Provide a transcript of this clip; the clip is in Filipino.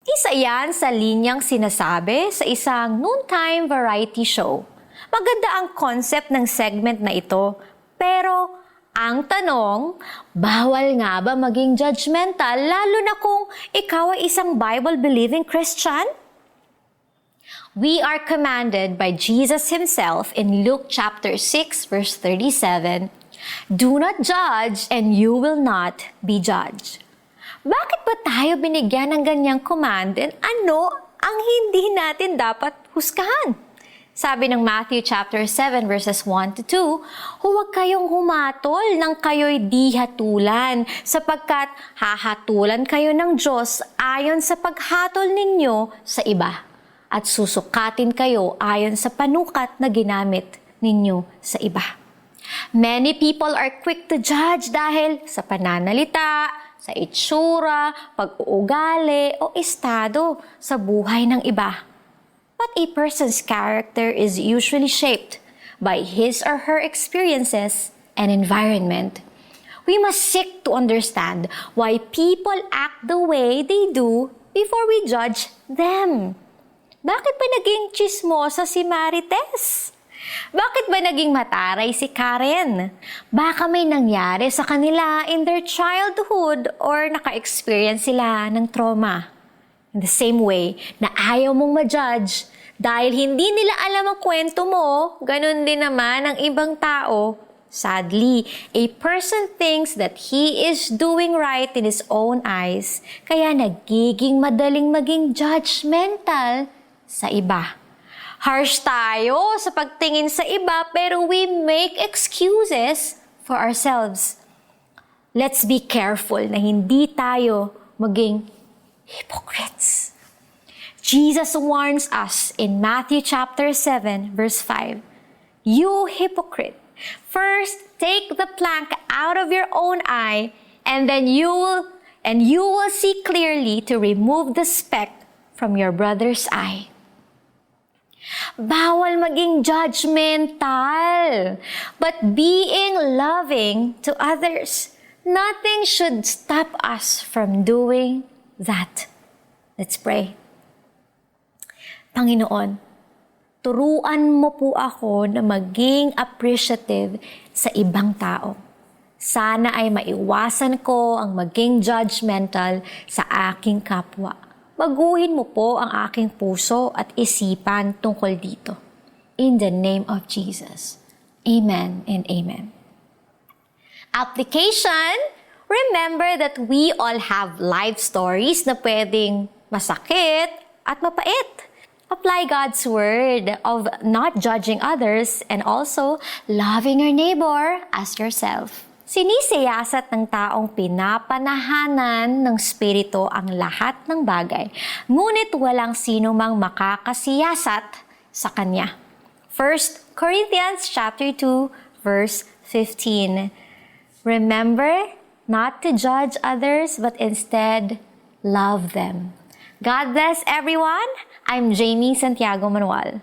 Isa yan sa linyang sinasabi sa isang noontime variety show. Maganda ang concept ng segment na ito, pero ang tanong, bawal nga ba maging judgmental lalo na kung ikaw ay isang Bible-believing Christian? We are commanded by Jesus himself in Luke chapter 6 verse 37, Do not judge and you will not be judged. Bakit ba tayo binigyan ng ganyang command and ano ang hindi natin dapat husgahan? Sabi ng Matthew chapter 7 verses 1 to 2, huwag kayong humatol nang kayo'y di hatulan, sapagkat hahatulan kayo ng Diyos ayon sa paghatol ninyo sa iba, at susukatin kayo ayon sa panukat na ginamit ninyo sa iba. Many people are quick to judge dahil sa pananalita, sa itsura, pag-uugali o estado sa buhay ng iba. But a person's character is usually shaped by his or her experiences and environment. We must seek to understand why people act the way they do before we judge them. Bakit ba naging chismosa si Marites? Bakit ba naging mataray si Karen? Baka may nangyari sa kanila in their childhood or naka-experience sila ng trauma. In the same way na ayaw mong ma-judge dahil hindi nila alam ang kwento mo, ganun din naman ang ibang tao. Sadly, a person thinks that he is doing right in his own eyes, kaya nagiging madaling maging judgmental sa iba. Harsh tayo sa pagtingin sa iba pero we make excuses for ourselves. Let's be careful na hindi tayo maging hypocrites. Jesus warns us in Matthew chapter 7 verse 5. You hypocrite, first take the plank out of your own eye and then you will and you will see clearly to remove the speck from your brother's eye. Bawal maging judgmental, but being loving to others. Nothing should stop us from doing that. Let's pray. Panginoon, turuan mo po ako na maging appreciative sa ibang tao. Sana ay maiwasan ko ang maging judgmental sa aking kapwa. Baguhin mo po ang aking puso at isipan tungkol dito. In the name of Jesus. Amen and amen. Application, remember that we all have life stories na pwedeng masakit at mapait. Apply God's word of not judging others and also loving your neighbor as yourself. Sinisiyasat ng taong pinapanahanan ng spirito ang lahat ng bagay, ngunit walang sino mang makakasiyasat sa kanya. 1 Corinthians chapter 2 verse 15. Remember not to judge others but instead love them. God bless everyone. I'm Jamie Santiago Manuel.